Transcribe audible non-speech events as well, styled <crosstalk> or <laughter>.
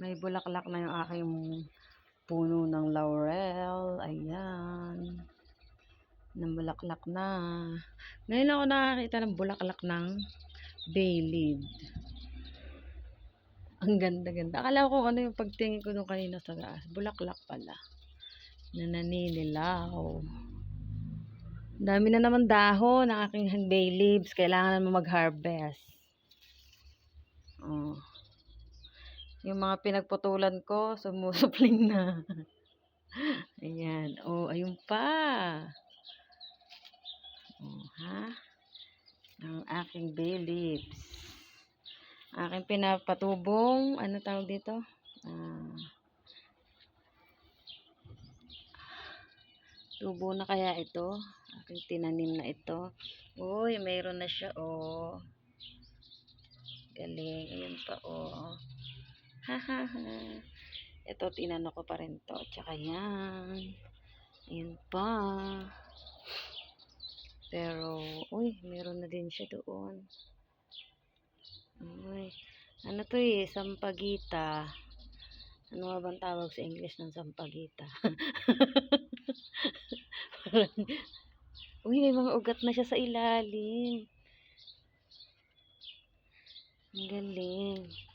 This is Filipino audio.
May bulaklak na yung aking puno ng laurel. Ayan. Nambulaklak na. Ngayon ako nakakita ng bulaklak ng bay leaf. Ang ganda-ganda. Akala ko ano yung pagtingin ko nung kanina sa gaas. Bulaklak pala. Na naninilaw. Dami na naman dahon ng aking bay leaves. Kailangan naman mag-harvest. Oh. Yung mga pinagputulan ko, sumusupling na. <laughs> Ayan. Oh, ayun pa. Oh, ha? Ang aking bay leaves. Aking pinapatubong, ano tawag dito? Ah, tubo na kaya ito? Aking tinanim na ito. Uy, mayroon na siya, oh. Galing. Ayun pa, oh. <laughs> Ito, tinano ko pa rin to. Tsaka yan. Ayun pa. Pero, uy, meron na din siya doon. Uy, ano to eh, sampagita. Ano nga bang tawag sa English ng sampagita? <laughs> Uy, may mga ugat na siya sa ilalim. Ang galing.